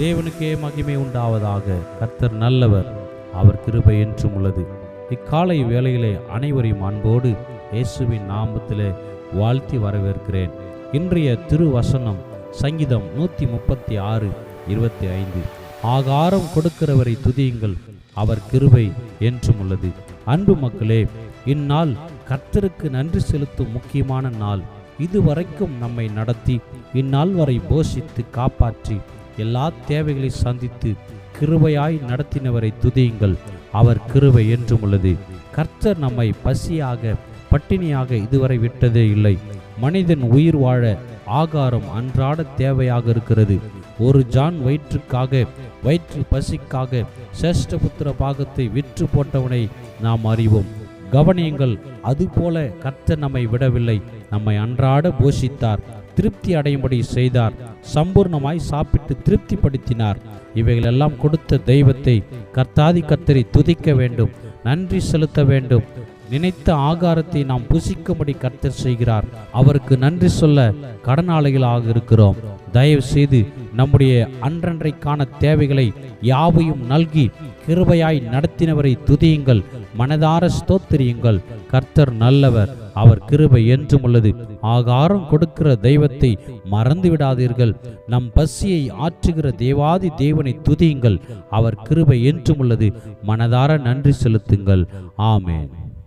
தேவனுக்கே மகிமை உண்டாவதாக கர்த்தர் நல்லவர் அவர் கிருபை என்றும் உள்ளது. இக்காலை வேளையிலே அனைவரையும் அன்போடு இயேசுவின் நாமத்திலே வாழ்த்தி வரவேற்கிறேன். இன்றைய திருவசனம் சங்கீதம் நூற்றி முப்பத்தி ஆறு இருபத்தி ஐந்து ஆகாரம் கொடுக்கிறவரை துதியுங்கள் அவர் கிருபை என்றும் உள்ளது. அன்பு மக்களே இந்நாள் கர்த்தருக்கு நன்றி செலுத்தும் முக்கியமான நாள். இதுவரைக்கும் நம்மை நடத்தி இந்நாள் வரை போஷித்து காப்பாற்றி எல்லா தேவைகளை சந்தித்து கிருபையாய் நடத்தினவரை துதியுங்கள். அவர் கிருபை என்றும் உள்ளது. கர்த்தர் நம்மை பசியாக பட்டினியாக இதுவரை விட்டதே இல்லை. மனிதன் உயிர் வாழ ஆகாரம் அன்றாட தேவையாக இருக்கிறது. ஒரு ஜான் வயிற்றுக்காக வயிற்று பசிக்காக சேஷ்டபுத்திர பாகத்தை விற்று போட்டவனை நாம் அறிவோம். கவனியங்கள் அதுபோல கர்த்தர் நம்மை விடவில்லை. நம்மை அன்றாட போஷித்தார். திருப்தி அடையும்படி செய்தார். சம்பூர்ணமாய் சாப்பிட்டு திருப்திப்படுத்தினார். இவைகளெல்லாம் கொடுத்த தெய்வத்தை கர்த்தாதி கர்த்தரை துதிக்க வேண்டும். நன்றி செலுத்த வேண்டும். நினைத்த ஆகாரத்தை நாம் புசிக்கும்படி கர்த்தர் செய்கிறார். அவருக்கு நன்றி சொல்ல கடனாளிகளாக இருக்கிறோம். தயவு செய்து நம்முடைய அன்றன்றைக்கான தேவைகளை யாவையும் நல்கி கிருபையாய் நடத்தினவரை துதியுங்கள். மனதார ஸ்தோத்திரியுங்கள். கர்த்தர் நல்லவர். அவர் கிருபை என்றும் உள்ளது. ஆகாரம் கொடுக்கிற தெய்வத்தை மறந்து விடாதீர்கள் நம் பசியை ஆற்றுகிற தேவாதி தேவனை துதியுங்கள். அவர் கிருபை என்றும் உள்ளது. மனதார நன்றி செலுத்துங்கள். ஆமேன்.